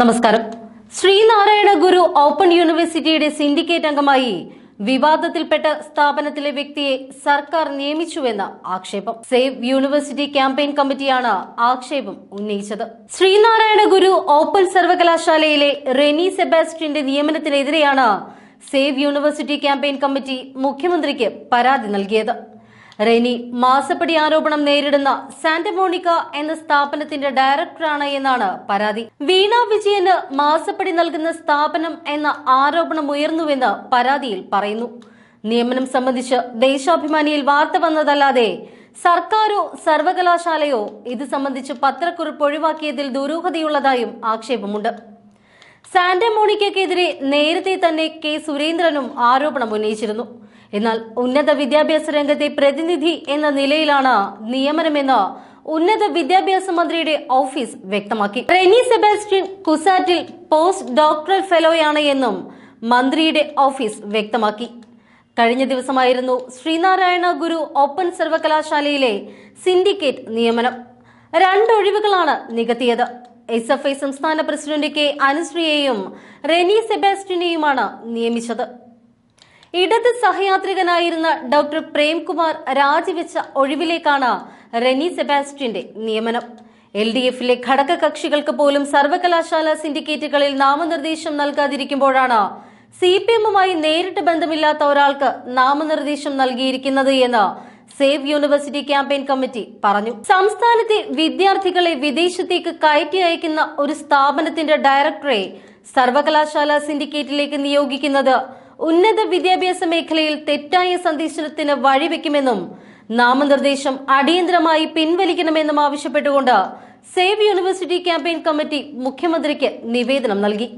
നമസ്കാരം. ശ്രീനാരായണ ഗുരു ഓപ്പൺ യൂണിവേഴ്സിറ്റിയുടെ സിൻഡിക്കേറ്റ് അംഗമായി വിവാദത്തിൽപ്പെട്ട സ്ഥാപനത്തിലെ വ്യക്തിയെ സർക്കാർ നിയമിച്ചുവെന്ന ആക്ഷേപം. സേവ് യൂണിവേഴ്സിറ്റി ക്യാമ്പയിൻ കമ്മിറ്റിയാണ് ആക്ഷേപം ഉന്നയിച്ചത്. ശ്രീനാരായണ ഗുരു ഓപ്പൺ സർവകലാശാലയിലെ റെനി സെബാസ്റ്റിന്റെ നിയമനത്തിനെതിരെയാണ് സേവ് യൂണിവേഴ്സിറ്റി ക്യാമ്പയിൻ കമ്മിറ്റി മുഖ്യമന്ത്രിക്ക് പരാതി നൽകിയത്. റെനി മാസപ്പടി ആരോപണം നേരിടുന്ന സാന്റമോണിക്ക എന്ന സ്ഥാപനത്തിന്റെ ഡയറക്ടറാണ് എന്നാണ് പരാതി. വീണ വിജയന് മാസപ്പടി നൽകുന്ന സ്ഥാപനം എന്ന ആരോപണം ഉയർന്നുവെന്ന് പരാതിയിൽ പറയുന്നു. നിയമനം സംബന്ധിച്ച് ദേശാഭിമാനിയിൽ വാർത്ത വന്നതല്ലാതെ സർക്കാരോ സർവകലാശാലയോ ഇത് സംബന്ധിച്ച് പത്രക്കുറിപ്പ് ഒഴിവാക്കിയതിൽ ദുരൂഹതയുള്ളതായും ആക്ഷേപമുണ്ട്. സാന്റമോണിക്കയ്ക്കെതിരെ നേരത്തെ തന്നെ കെ സുരേന്ദ്രനും ആരോപണം ഉന്നയിച്ചിരുന്നു. എന്നാൽ ഉന്നത വിദ്യാഭ്യാസ രംഗത്തെ പ്രതിനിധി എന്ന നിലയിലാണ് നിയമനമെന്ന് ഉന്നത വിദ്യാഭ്യാസ മന്ത്രിയുടെ ഓഫീസ് വ്യക്തമാക്കി. റെനി സെബാസ്റ്റ്യൻ കുസാറ്റിൽ പോസ്റ്റ് ഡോക്ടറൽ ഫെലോയാണ് എന്നും മന്ത്രിയുടെ ഓഫീസ് വ്യക്തമാക്കി. കഴിഞ്ഞ ദിവസമായിരുന്നു ശ്രീനാരായണ ഗുരു ഓപ്പൺ സർവകലാശാലയിലെ സിൻഡിക്കേറ്റ് നിയമനം. രണ്ടൊഴിവുകളാണ് നികത്തിയത്. എസ് എഫ് ഐ സംസ്ഥാന പ്രസിഡന്റ് കെ അനുശ്രീയെയും റെനി സെബാസ്റ്റിനെയുമാണ് നിയമിച്ചത്. ഇടത് സഹയാത്രികനായിരുന്ന ഡോക്ടർ പ്രേംകുമാർ രാജിവെച്ച ഒഴിവിലേക്കാണ് റെനി സെബാസ്റ്റ്യന്റെ നിയമനം. എൽ ഡി എഫിലെ ഘടക കക്ഷികൾക്ക് പോലും സർവകലാശാല സിൻഡിക്കേറ്റുകളിൽ നാമനിർദ്ദേശം നൽകാതിരിക്കുമ്പോഴാണ് സി പി എമ്മുമായി നേരിട്ട് ബന്ധമില്ലാത്ത ഒരാൾക്ക് നാമനിർദ്ദേശം നൽകിയിരിക്കുന്നത് എന്ന് സേവ് യൂണിവേഴ്സിറ്റി ക്യാമ്പയിൻ കമ്മിറ്റി പറഞ്ഞു. സംസ്ഥാനത്തെ വിദ്യാർത്ഥികളെ വിദേശത്തേക്ക് കയറ്റി അയക്കുന്ന ഒരു സ്ഥാപനത്തിന്റെ ഡയറക്ടറെ സർവകലാശാല സിൻഡിക്കേറ്റിലേക്ക് നിയോഗിക്കുന്നത് ഉന്നത വിദ്യാഭ്യാസ മേഖലയിൽ തെറ്റായ സന്ദേശത്തിന് വഴിവെക്കുമെന്നും നാമനിർദ്ദേശം അടിയന്തരമായി പിൻവലിക്കണമെന്നും ആവശ്യപ്പെട്ടുകൊണ്ട് സേവ് യൂണിവേഴ്സിറ്റി ക്യാമ്പയിൻ കമ്മിറ്റി മുഖ്യമന്ത്രിക്ക് നിവേദനം നൽകി.